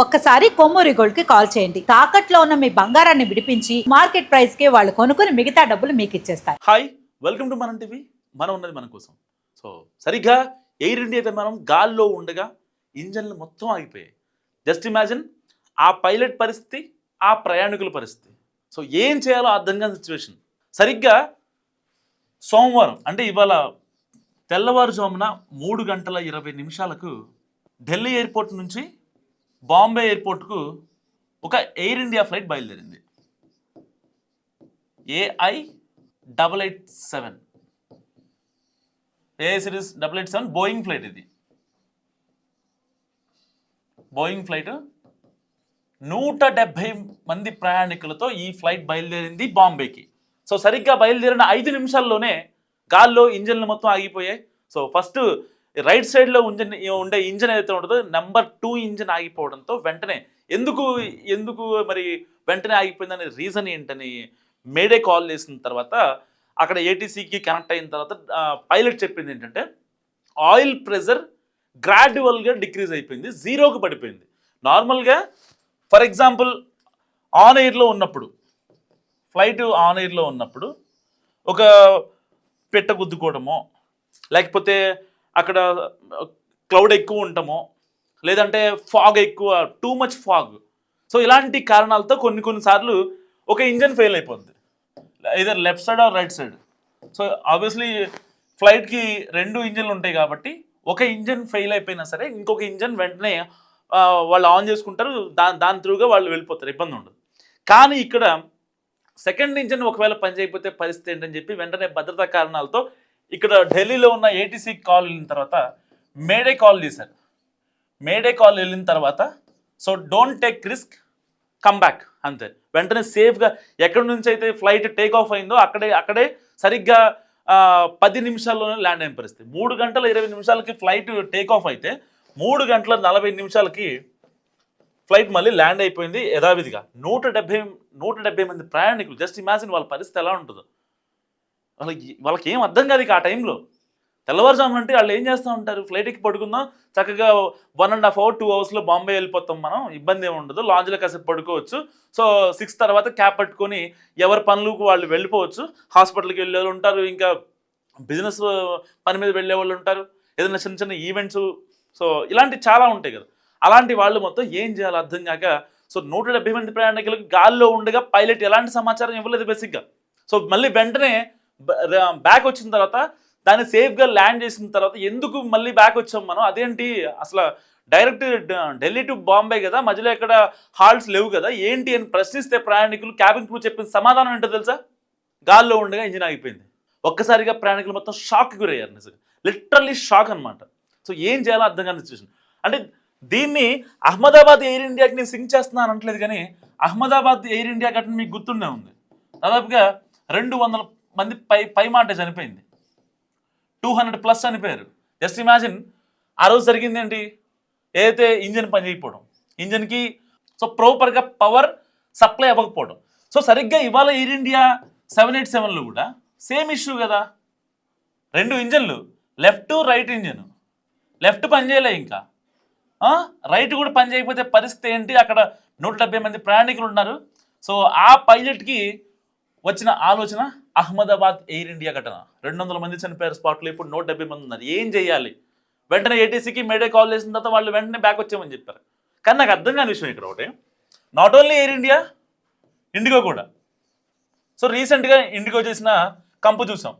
ఒక్కసారి కొమ్మూరి గోల్డ్కి కాల్ చేయండి. తాకట్లో ఉన్న మీ బంగారాన్ని విడిపించి మార్కెట్ ప్రైస్కి వాళ్ళు కొనుక్కుని మిగతా డబ్బులు మీకు ఇచ్చేస్తారు. Hi welcome to Manam TV. మనం ఉన్నది మన కోసం. సో సరిగ్గా ఎయిర్ ఇండియా విమానం గాల్లో ఉండగా ఇంజన్లు మొత్తం ఆగిపోయాయి. జస్ట్ ఇమాజిన్ ఆ పైలట్ పరిస్థితి ఆ ప్రయాణికుల పరిస్థితి. సో ఏం చేయాలో అర్థం కాని సిచ్యువేషన్ సరిగ్గా సోమవారం అంటే ఇవాళ తెల్లవారుజామున మూడు గంటల ఇరవై నిమిషాలకు ఢిల్లీ ఎయిర్పోర్ట్ నుంచి బాంబే ఎయిర్పోర్ట్కు ఒక ఎయిర్ ఇండియా ఫ్లైట్ బయలుదేరింది. AI double eight seven A series double eight seven Boeing flight ఇది. బోయింగ్ ఫ్లైట్ నూట డెబ్భై మంది ప్రయాణికులతో ఈ ఫ్లైట్ బయలుదేరింది బాంబేకి. సో సరిగ్గా బయలుదేరిన ఐదు నిమిషాల్లోనే గాల్లో ఇంజన్లు మొత్తం ఆగిపోయాయి. సో ఫస్ట్ రైట్ సైడ్లో ఇంజన్ ఉండే ఇంజన్ ఏదైతే ఉంటుందో నెంబర్ టూ ఇంజన్ ఆగిపోవడంతో వెంటనే ఎందుకు ఎందుకు మరి వెంటనే ఆగిపోయిందనే రీజన్ ఏంటని మేడే కాల్ చేసిన తర్వాత అక్కడ ఏటీసీకి కనెక్ట్ అయిన తర్వాత పైలట్ చెప్పింది ఏంటంటే ఆయిల్ ప్రెజర్ గ్రాడ్యువల్గా డిక్రీజ్ అయిపోయింది జీరోకి పడిపోయింది. నార్మల్గా ఫర్ ఎగ్జాంపుల్ ఆన్ ఎయిర్లో ఉన్నప్పుడు ఫ్లైట్ ఆన్ ఎయిర్లో ఉన్నప్పుడు ఒక పెట్ట గుద్దుకోవడమో లేకపోతే అక్కడ క్లౌడ్ ఎక్కువ ఉంటామో లేదంటే ఫాగ్ ఎక్కువ టూ మచ్ ఫాగ్. సో ఇలాంటి కారణాలతో కొన్ని కొన్నిసార్లు ఒక ఇంజన్ ఫెయిల్ అయిపోద్ది. Either left side or right side so obviously ఫ్లైట్కి రెండు ఇంజన్లు ఉంటాయి కాబట్టి ఒక ఇంజన్ ఫెయిల్ అయిపోయినా సరే ఇంకొక ఇంజన్ వెంటనే వాళ్ళు ఆన్ చేసుకుంటారు. దాని దాని త్రూగా వాళ్ళు వెళ్ళిపోతారు. ఇబ్బంది ఉండదు. కానీ ఇక్కడ సెకండ్ ఇంజన్ ఒకవేళ పని చేయకపోతే పరిస్థితి ఏంటని చెప్పి వెంటనే భద్రతా కారణాలతో ఇక్కడ ఢిల్లీలో ఉన్న ఏటీసీ కాల్ వెళ్ళిన తర్వాత మేడే కాల్ చేశారు. మేడే కాల్ వెళ్ళిన తర్వాత so don't take risk come back అంతే. వెంటనే సేఫ్గా ఎక్కడి నుంచి అయితే ఫ్లైట్ టేక్ ఆఫ్ అయిందో అక్కడే అక్కడే సరిగ్గా పది నిమిషాల్లోనే ల్యాండ్ అయిన పరిస్థితి. మూడు గంటల ఇరవై నిమిషాలకి ఫ్లైట్ టేక్ ఆఫ్ అయితే మూడు గంటల నలభై నిమిషాలకి ఫ్లైట్ మళ్ళీ ల్యాండ్ అయిపోయింది యథావిధిగా. నూట డెబ్బై నూట డెబ్బై మంది ప్రయాణికులు జస్ట్ ఇమాజిన్ వాళ్ళ పరిస్థితి ఎలా ఉంటుందో. వాళ్ళకి వాళ్ళకి ఏం అర్థం కాదు ఇక ఆ టైంలో. తెల్లవారుజామున అంటే వాళ్ళు ఏం చేస్తూ ఉంటారు? ఫ్లైట్కి పడుకుందాం చక్కగా one and half hour two అవర్స్లో బాంబే వెళ్ళిపోతాం మనం ఇబ్బంది ఏమి ఉండదు. లాంజ్లో కాసేపు పడుకోవచ్చు. సో సిక్స్ తర్వాత క్యాప్ పట్టుకొని ఎవరి పనులకు వాళ్ళు వెళ్ళిపోవచ్చు. హాస్పిటల్కి వెళ్ళే వాళ్ళు ఉంటారు ఇంకా బిజినెస్ పని మీద వెళ్ళే వాళ్ళు ఉంటారు. ఏదైనా చిన్న చిన్న ఈవెంట్స్ సో ఇలాంటి చాలా ఉంటాయి కదా. అలాంటి వాళ్ళు మొత్తం ఏం చేయాలి అర్థం కాక సో నూట డెబ్బై మంది ప్రయాణికులకు గాల్లో ఉండగా పైలట్ ఎలాంటి సమాచారం ఇవ్వలేదు బేసిక్గా సో మళ్ళీ వెంటనే బ్యాక్ వచ్చిన తర్వాత దాన్ని సేఫ్గా ల్యాండ్ చేసిన తర్వాత ఎందుకు మళ్ళీ బ్యాక్ వచ్చాం మనం? అదేంటి? అసలు డైరెక్ట్ ఢిల్లీ టు బాంబే కదా? మధ్యలో ఎక్కడ హాల్ట్స్ లేవు కదా? ఏంటి అని ప్రశ్నిస్తే ప్రయాణికులు క్యాబిన్ క్రూ చెప్పిన సమాధానం ఏంటో తెలుసా? గాల్లో ఉండగా ఇంజిన్ ఆగిపోయింది. ఒక్కసారిగా ప్రయాణికులు మొత్తం షాక్ గురయ్యారు నిజంగా. లిటరల్లీ షాక్ అన్నమాట. సో ఏం చేయాలో అర్థం కాని సిచ్యువేషన్ అంటే దీన్ని అహ్మదాబాద్ ఎయిర్ ఇండియాకి నేను సింక్ చేస్తున్నాను అనట్లేదు కానీ అహ్మదాబాద్ ఎయిర్ ఇండియా ఘటన మీకు గుర్తుండే ఉంది. దాదాపుగా రెండు వందల మంది పై పై మాట చనిపోయింది. టూ హండ్రెడ్ ప్లస్ చనిపోయారు జస్ట్ ఇమాజిన్ ఆ రోజు జరిగింది ఏంటి? ఏదైతే ఇంజన్ పని చేయకపోవడం. ఇంజన్కి సో ప్రాపర్గా పవర్ సప్లై అవ్వకపోవడం. సో సరిగ్గా ఇవాళ ఎయిర్ ఇండియా సెవెన్ ఎయిట్ సెవెన్లో కూడా సేమ్ ఇష్యూ కదా. రెండు ఇంజన్లు లెఫ్ట్ రైట్ ఇంజన్. లెఫ్ట్ పనిచేయలే ఇంకా. రైట్ కూడా పని చేయకపోతే పరిస్థితి ఏంటి? అక్కడ నూట మంది ప్రయాణికులు ఉన్నారు. సో ఆ పైలట్కి వచ్చిన ఆలోచన అహ్మదాబాద్ ఎయిర్ ఇండియా ఘటన. రెండు వందల మంది చనిపోయారు స్పాట్లో. ఇప్పుడు నూట డెబ్బై మంది ఉన్నారు. ఏం చేయాలి? వెంటనే ఏటీసీకి మేడే కాల్ చేసిన తర్వాత వాళ్ళు వెంటనే బ్యాక్ వచ్చామని చెప్పారు. కానీ నాకు అర్థం కాని విషయం ఇక్కడ ఒకటి. Not only Air India IndiGo కూడా. సో రీసెంట్గా ఇండిగో చేసిన కంపు చూసాం.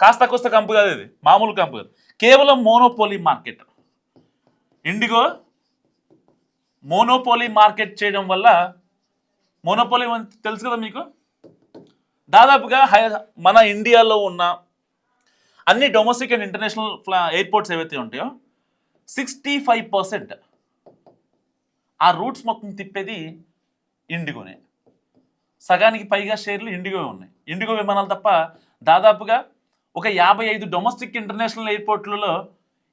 కాస్త కోస్త కంపు కాదు ఇది. మామూలు కంపు కాదు. కేవలం monopoly market IndiGo monopoly market చేయడం వల్ల మోనోపోలీ తెలుసు కదా మీకు? దాదాపుగా హై మన ఇండియాలో ఉన్న అన్ని డొమెస్టిక్ అండ్ ఇంటర్నేషనల్ ఫ్లా ఎయిర్పోర్ట్స్ ఏవైతే ఉంటాయో సిక్స్టీ ఫైవ్ పర్సెంట్ ఆ రూట్స్ మొత్తం తిప్పేది ఇండిగోనే. సగానికి పైగా షేర్లు ఇండిగో ఉన్నాయి. ఇండిగో విమానాలు తప్ప దాదాపుగా ఒక యాభై ఐదు డొమెస్టిక్ ఇంటర్నేషనల్ ఎయిర్పోర్ట్లలో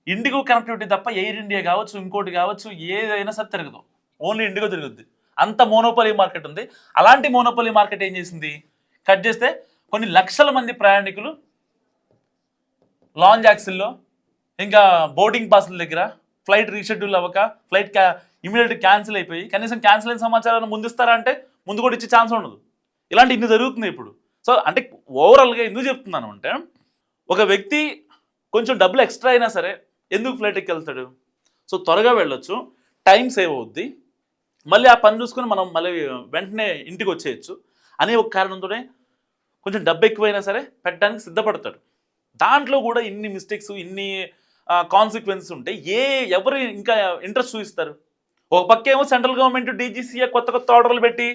ఇండిగో కనెక్టివిటీ తప్ప ఎయిర్ ఇండియా కావచ్చు ఇంకోటి కావచ్చు ఏదైనా సరే తిరగదు. ఓన్లీ ఇండిగో తిరుగుద్ది. అంత మోనోపలీ మార్కెట్ ఉంది. అలాంటి మోనోపలీ మార్కెట్ ఏం చేసింది? కట్ చేస్తే కొన్ని లక్షల మంది ప్రయాణికులు లాంజ్ యాక్సిల్లో ఇంకా బోర్డింగ్ పాస్ల దగ్గర ఫ్లైట్ రీషెడ్యూల్ అవ్వక ఫ్లైట్ క్యా ఇమీడియట్ క్యాన్సిల్ అయిపోయి కనీసం క్యాన్సిల్ అయిన సమాచారాన్ని ముందుస్తారా అంటే ముందు కూడా ఇచ్చే ఛాన్స్ ఉండదు. ఇలాంటి ఇన్ని జరుగుతుంది ఇప్పుడు. సో అంటే ఓవరాల్గా ఎందుకు చెప్తున్నాను అంటే ఒక వ్యక్తి కొంచెం డబ్బులు ఎక్స్ట్రా అయినా సరే ఎందుకు ఫ్లైట్ ఎక్కి వెళ్తాడు సో త్వరగా వెళ్ళొచ్చు టైం సేవ్ అవుద్ది. మళ్ళీ ఆ పని చూసుకుని మనం మళ్ళీ వెంటనే ఇంటికి వచ్చేయచ్చు. అనే ఒక కారణంతోనే కొంచెం డబ్బు ఎక్కువైనా సరే పెట్టడానికి సిద్ధపడతాడు. దాంట్లో కూడా ఇన్ని మిస్టేక్స్ ఇన్ని కాన్సిక్వెన్సెస్ ఉంటే ఏ ఎవరు ఇంకా ఇంట్రెస్ట్ చూపిస్తారు? ఒక పక్క ఏమో సెంట్రల్ గవర్నమెంట్ డీజీసీఏ కొత్త కొత్త ఆర్డర్లు పెట్టి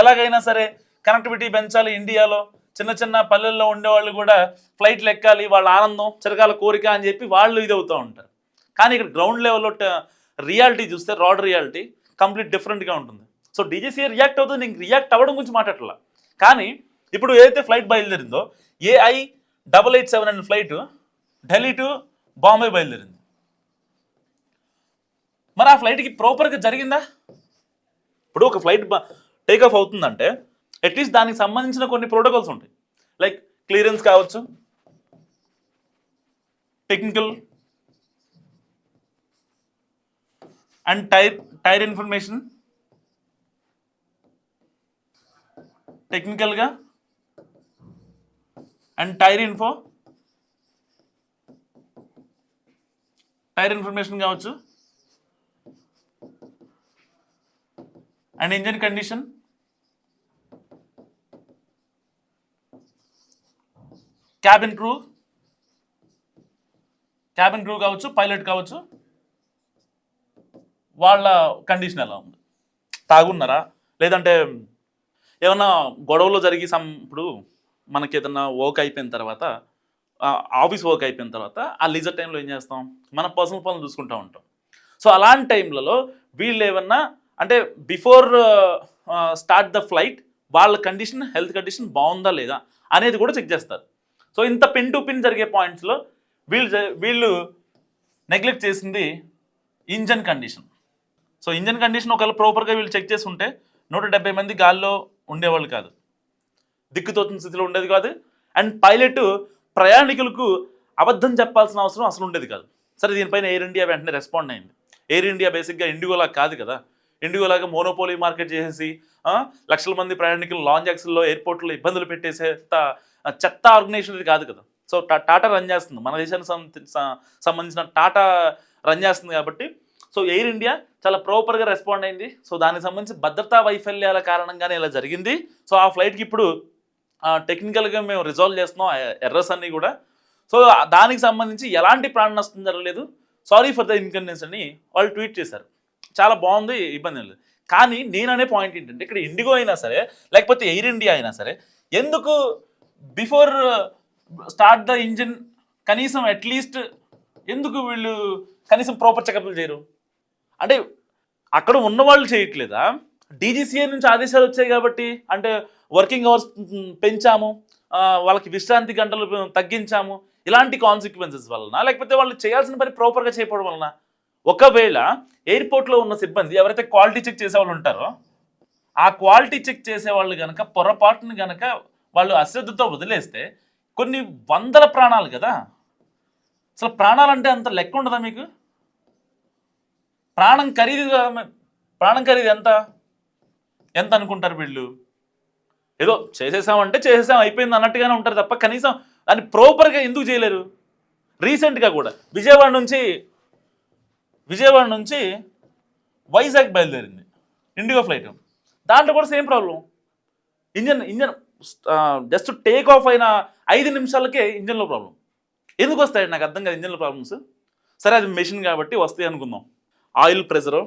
ఎలాగైనా సరే కనెక్టివిటీ పెంచాలి ఇండియాలో. చిన్న చిన్న పల్లెల్లో ఉండేవాళ్ళు కూడా ఫ్లైట్లు ఎక్కాలి వాళ్ళ ఆనందం చిరకాల కోరిక అని చెప్పి వాళ్ళు ఇది అవుతూ ఉంటారు. కానీ ఇక్కడ గ్రౌండ్ లెవెల్లో రియాలిటీ చూస్తే రాడ్ రియాలిటీ కంప్లీట్ డిఫరెంట్గా ఉంటుంది. సో డీజీసీఏ రియాక్ట్ అవుతుంది నేను రియాక్ట్ అవ్వడం గురించి మాట్లాడలా కానీ ఇప్పుడు ఏదైతే ఫ్లైట్ బయలుదేరిందో ఏఐ డబల్ ఎయిట్ సెవెన్ అనే ఫ్లైట్ ఢిల్లీ టు బాంబే బయలుదేరింది. మరి ఆ ఫ్లైట్కి ప్రాపర్గా జరిగిందా? ఇప్పుడు ఒక ఫ్లైట్ టేక్ ఆఫ్ అవుతుందంటే అట్లీస్ట్ దానికి సంబంధించిన కొన్ని ప్రోటోకాల్స్ ఉంటాయి. లైక్ క్లియరెన్స్ కావచ్చు technical and tyre tyre information టెక్నికల్గా and tyre info tyre information కావచ్చు. And engine condition cabin crew cabin crew కావచ్చు పైలట్ కావచ్చు. వాళ్ళ కండిషన్ ఎలా ఉంది? తాగున్నారా? లేదంటే ఏమన్నా గొడవలు జరిగి సమ్ ఇప్పుడు మనకి ఏదన్నా వర్క్ అయిపోయిన తర్వాత ఆఫీస్ వర్క్ అయిపోయిన తర్వాత ఆ లీజర్ టైంలో ఏం చేస్తాం? మన పర్సనల్ పనులు చూసుకుంటూ ఉంటాం. సో అలాంటి టైంలలో వీళ్ళు ఏమన్నా అంటే బిఫోర్ స్టార్ట్ ద ఫ్లైట్ వాళ్ళ కండిషన్ హెల్త్ కండిషన్ బాగుందా లేదా అనేది కూడా చెక్ చేస్తారు. సో ఇంత పిన్ టు పిన్ జరిగే పాయింట్స్లో వీళ్ళు జ- వీళ్ళు నెగ్లెక్ట్ చేసింది engine condition so engine condition ఒకవేళ ప్రాపర్గా వీళ్ళు చెక్ చేసి ఉంటే నూట మంది గాల్లో ఉండేవాళ్ళు కాదు. దిక్కుతోచిన స్థితిలో ఉండేది కాదు. అండ్ పైలట్ ప్రయాణికులకు అబద్ధం చెప్పాల్సిన అవసరం అసలు ఉండేది కాదు. సరే దీనిపైన ఎయిర్ ఇండియా వెంటనే రెస్పాండ్ అయింది. ఎయిర్ ఇండియా బేసిక్గా ఇండిగోలా కాదు కదా. ఇండిగోలాగా మోనోపోలీ మార్కెట్ చేసేసి లక్షల మంది ప్రయాణికులు లాంచ్ యాక్సిల్లో ఎయిర్పోర్ట్లో ఇబ్బందులు పెట్టేసే చెత్త ఆర్గనైజేషన్ ఇది కాదు కదా. సో టాటా రన్ చేస్తుంది. మన దేశానికి సంబంధించిన టాటా రన్ చేస్తుంది కాబట్టి సో ఎయిర్ ఇండియా చాలా ప్రాపర్గా రెస్పాండ్ అయింది. సో దానికి సంబంధించి భద్రతా వైఫల్యాల కారణంగానే ఇలా జరిగింది. సో ఆ ఫ్లైట్కి ఇప్పుడు టెక్నికల్గా మేము రిజాల్వ్ చేస్తున్నాం ఎర్రస్ అన్నీ కూడా. సో దానికి సంబంధించి ఎలాంటి ప్రాణ నష్టం జరగలేదు. సారీ ఫర్ ద ఇన్కన్వీనియన్స్ అని వాళ్ళు ట్వీట్ చేశారు. చాలా బాగుంది ఇబ్బంది లేదు. కానీ నేననే పాయింట్ ఏంటంటే ఇక్కడ ఇండిగో అయినా సరే లేకపోతే ఎయిర్ ఇండియా అయినా సరే ఎందుకు బిఫోర్ స్టార్ట్ ద ఇంజిన్ కనీసం అట్లీస్ట్ ఎందుకు వీళ్ళు కనీసం ప్రాపర్ చెకప్లు చేయరు? అంటే అక్కడ ఉన్న వాళ్ళు చేయట్లేదా డీజీసీఏ నుంచి ఆదేశాలు వచ్చాయి కాబట్టి అంటే వర్కింగ్ అవర్స్ పెంచాము వాళ్ళకి విశ్రాంతి గంటలు తగ్గించాము ఇలాంటి కాన్సిక్వెన్సెస్ వలన లేకపోతే వాళ్ళు చేయాల్సిన పని ప్రాపర్గా చేయకపోవడం వలన ఒకవేళ ఎయిర్పోర్ట్లో ఉన్న సిబ్బంది ఎవరైతే క్వాలిటీ చెక్ చేసే వాళ్ళు ఉంటారో ఆ క్వాలిటీ చెక్ చేసే వాళ్ళు కనుక పొరపాటును కనుక వాళ్ళు అశ్రద్ధతో వదిలేస్తే కొన్ని వందల ప్రాణాలు కదా? అసలు ప్రాణాలంటే అంత లెక్క ఉండదా మీకు? ప్రాణం ఖరీదు ప్రాణం ఖరీదు ఎంత? ఎంత అనుకుంటారు వీళ్ళు? ఏదో చేసేసామంటే చేసేసాం అయిపోయింది అన్నట్టుగానే ఉంటారు తప్ప కనీసం దాన్ని ప్రాపర్గా ఎందుకు చేయలేరు? రీసెంట్గా కూడా. విజయవాడ నుంచి విజయవాడ నుంచి వైజాగ్ బయలుదేరింది. ఇండిగో ఫ్లైట్ దాంట్లో కూడా same problem engine engine just take off అయిన ఐదు నిమిషాలకే ఇంజన్లో ప్రాబ్లం ఎందుకు వస్తాయి? నాకు అర్థం కాదు ఇంజన్లో ప్రాబ్లమ్స్ సరే అది మెషిన్ కాబట్టి వస్తాయి అనుకుందాం. ఆయిల్ ప్రెషరు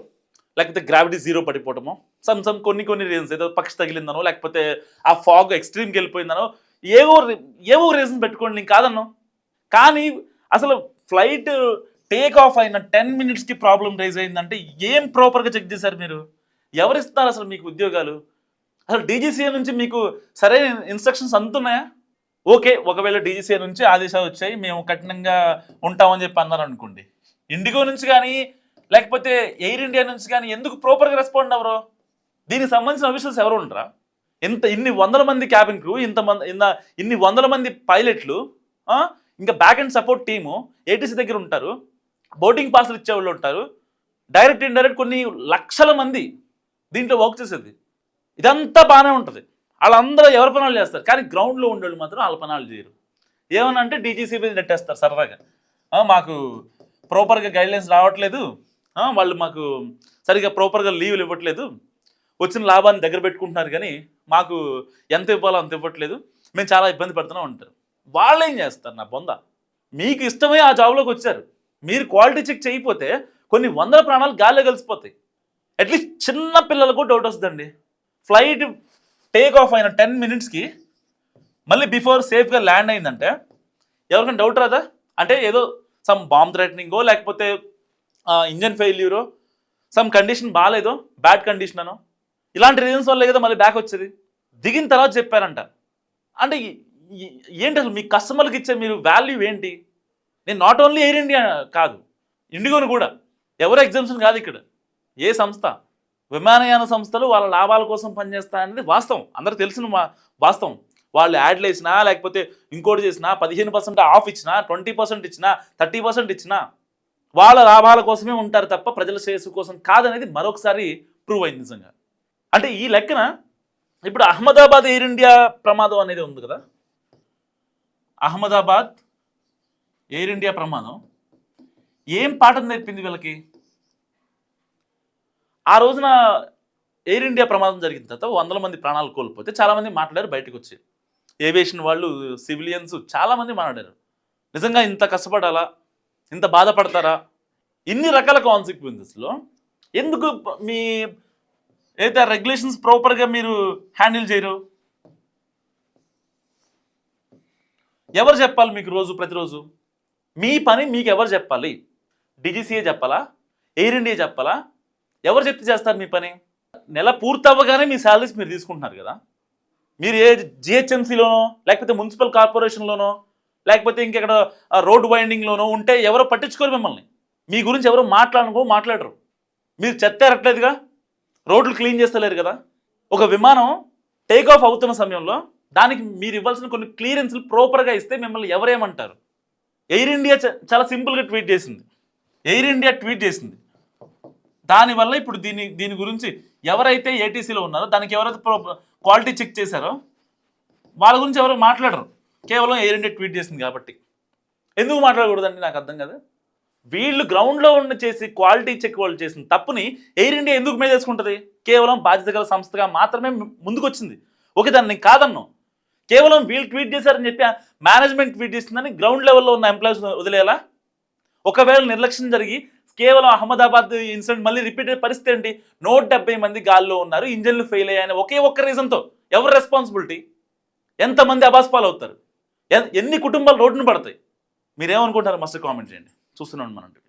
లేకపోతే గ్రావిటీ జీరో పడిపోవటమో సమ్ సమ్ కొన్ని కొన్ని రీజన్స్ ఏదో పక్షి తగిలిందనో లేకపోతే ఆ ఫాగ్ ఎక్స్ట్రీమ్కి వెళ్ళిపోయిందనో ఏవో ఏవో రీజన్ పెట్టుకోండి నేను కాదన్నో. కానీ అసలు ఫ్లైట్ టేక్ ఆఫ్ అయిన టెన్ మినిట్స్కి ప్రాబ్లం రైజ్ అయిందంటే ఏం ప్రాపర్గా చెక్ చేశారు మీరు? ఎవరిస్తారు అసలు మీకు ఉద్యోగాలు? అసలు డీజీసీఏ నుంచి మీకు సరైన ఇన్స్ట్రక్షన్స్ అందుతున్నాయా ఓకే ఒకవేళ డీజీసీఏ నుంచి ఆదేశాలు వచ్చాయి మేము కఠినంగా ఉంటామని చెప్పి అన్నారు అనుకోండి. ఇండిగో నుంచి కానీ లేకపోతే ఎయిర్ ఇండియా నుంచి కానీ ఎందుకు ప్రాపర్గా రెస్పాండ్ అవ్వరు? దీనికి సంబంధించిన అఫీషియల్స్ ఎవరు ఉండరా? ఇంత ఇన్ని వందల మంది క్యాబిన్ క్రూ ఇంత ఇన్ని వందల మంది పైలట్లు ఇంకా back and support team ATC దగ్గర ఉంటారు బోర్డింగ్ పాస్లు ఇచ్చేవాళ్ళు ఉంటారు డైరెక్ట్ ఇండైరెక్ట్ కొన్ని లక్షల మంది దీంట్లో వర్క్ చేసేది. ఇదంతా బాగానే ఉంటుంది. వాళ్ళందరూ ఎవరి పనులు చేస్తారు? కానీ గ్రౌండ్లో ఉండేవాళ్ళు మాత్రం వాళ్ళ పనులు చేయరు. ఏమన్నా అంటే డీజీసీ నెట్టేస్తారు సరదాగా. మాకు ప్రాపర్గా గైడ్లైన్స్ రావట్లేదు. వాళ్ళు మాకు సరిగా ప్రాపర్గా లీవ్లు ఇవ్వట్లేదు. వచ్చిన లాభాన్ని దగ్గర పెట్టుకుంటున్నారు కానీ మాకు ఎంత ఇవ్వాలో అంత ఇవ్వట్లేదు. మేము చాలా ఇబ్బంది పడుతున్నాం అంటారు వాళ్ళు ఏం చేస్తారు నా బొంద? మీకు ఇష్టమై ఆ జాబ్లోకి వచ్చారు. మీరు క్వాలిటీ చెక్ చేయకపోతే కొన్ని వందల ప్రాణాలు గాల్లో కలిసిపోతాయి. అట్లీస్ట్ చిన్న పిల్లలకు డౌట్ వస్తుందండి. ఫ్లైట్ టేక్ ఆఫ్ అయిన టెన్ మినిట్స్కి మళ్ళీ బిఫోర్ సేఫ్గా ల్యాండ్ అయిందంటే ఎవరికైనా డౌట్ రాదా? అంటే ఏదో సమ్ బాంబ్ థ్రెటనింగో లేకపోతే ఇంజన్ ఫెయిల్యూరో సమ్ కండిషన్ బాగాలేదో బ్యాడ్ కండిషన్ అనో ఇలాంటి రీజన్స్ వల్లే కదా మళ్ళీ బ్యాక్ వచ్చేది. దిగిన తర్వాత చెప్పారంట. అంటే ఏంటి అసలు మీ కస్టమర్కి ఇచ్చే మీరు వాల్యూ ఏంటి? నేను నాట్ ఓన్లీ ఎయిర్ ఇండియా కాదు ఇండిగోని కూడా. ఎవరు ఎగ్జామ్షన్ కాదు ఇక్కడ. ఏ సంస్థ? విమానయాన సంస్థలు వాళ్ళ లాభాల కోసం పనిచేస్తాయనేది వాస్తవం. అందరూ తెలిసిన వాస్తవం. వాళ్ళు యాడ్లు వేసినా లేకపోతే ఇంకోటి చేసినా పదిహేను పర్సెంట్ ఆఫ్ ఇచ్చినా ట్వంటీ పర్సెంట్ ఇచ్చినా థర్టీ పర్సెంట్ ఇచ్చినా వాళ్ళ లాభాల కోసమే ఉంటారు తప్ప ప్రజల శ్రేయస్సు కోసం కాదనేది మరొకసారి ప్రూవ్ అయింది నిజంగా. అంటే ఈ లెక్కన ఇప్పుడు అహ్మదాబాద్ ఎయిర్ ఇండియా ప్రమాదం అనేది ఉంది కదా? అహ్మదాబాద్ ఎయిర్ ఇండియా ప్రమాదం. ఏం పాఠం నేర్పింది వీళ్ళకి? ఆ రోజున ఎయిర్ ఇండియా ప్రమాదం జరిగిన తర్వాత వందల మంది ప్రాణాలు కోల్పోతే చాలామంది మాట్లాడారు బయటకు వచ్చి ఏవియేషన్ వాళ్ళు సివిలియన్స్ చాలామంది మాట్లాడారు. నిజంగా ఇంత కష్టపడాలా? ఇంత బాధపడతారా? ఇన్ని రకాల కాన్సిక్వెన్సెస్లో ఎందుకు మీ ఏదైతే రెగ్యులేషన్స్ ప్రాపర్గా మీరు హ్యాండిల్ చేయరు? ఎవరు చెప్పాలి మీకు రోజు ప్రతిరోజు? మీ పని మీకు ఎవరు చెప్పాలి? డిజిసిఏ చెప్పాలా? ఎయిర్ ఇండియా చెప్పాలా? ఎవరు చెప్తే చేస్తారు మీ పని? నెల పూర్తవ్వగానే మీ శాలరీస్ మీరు తీసుకుంటున్నారు కదా? మీరు ఏ జిహెచ్ఎంసీలోనో లేకపోతే మున్సిపల్ కార్పొరేషన్లోనో లేకపోతే ఇంకెక్కడ రోడ్డు రోడ్ వైండింగ్లోనో ఉంటే ఎవరో పట్టించుకోరు మిమ్మల్ని. మీ గురించి ఎవరు మాట్లాడనుకో మాట్లాడరు. మీరు చెత్తారట్లేదుగా రోడ్లు క్లీన్ చేస్తలేరు కదా? ఒక విమానం టేక్ ఆఫ్ అవుతున్న సమయంలో దానికి మీరు ఇవ్వాల్సిన కొన్ని క్లియరెన్స్లు ప్రాపర్గా ఇస్తే మిమ్మల్ని ఎవరేమంటారు? ఎయిర్ ఇండియా చ- చాలా సింపుల్గా ట్వీట్ చేసింది. ఎయిర్ ఇండియా ట్వీట్ చేసింది. దానివల్ల ఇప్పుడు దీని దీని గురించి ఎవరైతే ఏటీసీలో ఉన్నారో దానికి ఎవరైతే క్వాలిటీ చెక్ చేశారో వాళ్ళ గురించి ఎవరు మాట్లాడరు. కేవలం ఎయిర్ ఇండియా ట్వీట్ చేసింది కాబట్టి. ఎందుకు మాట్లాడకూడదండి? నాకు అర్థం కదా. వీళ్ళు గ్రౌండ్లో ఉండి చేసి క్వాలిటీ చెక్ వాళ్ళు చేసిన తప్పుని ఎయిర్ ఇండియా ఎందుకు మీద చేసుకుంటుంది కేవలం బాధ్యత గల సంస్థగా మాత్రమే ముందుకొచ్చింది. ఓకే దాన్ని నేను కాదన్నాం. కేవలం వీళ్ళు ట్వీట్ చేశారని చెప్పి మేనేజ్మెంట్ ట్వీట్ చేసిందని గ్రౌండ్ లెవెల్లో ఉన్న ఎంప్లాయీస్ వదిలేలా ఒకవేళ నిర్లక్ష్యం జరిగి కేవలం అహ్మదాబాద్ ఇన్సిడెంట్ మళ్ళీ రిపీట్ అయ్యే పరిస్థితి ఏంటి? నూట డెబ్బై మంది గాల్లో ఉన్నారు ఇంజన్లు ఫెయిల్ అయ్యాయని ఒకే ఒక్క రీజన్తో ఎవరు రెస్పాన్సిబిలిటీ ఎంతమంది అబాస్పాలు అవుతారు ఎన్ని కుటుంబాలు రోడ్డును పడతాయి? మీరేమనుకుంటారు మస్తు కామెంట్ చేయండి. చూస్తున్నాం మనంటే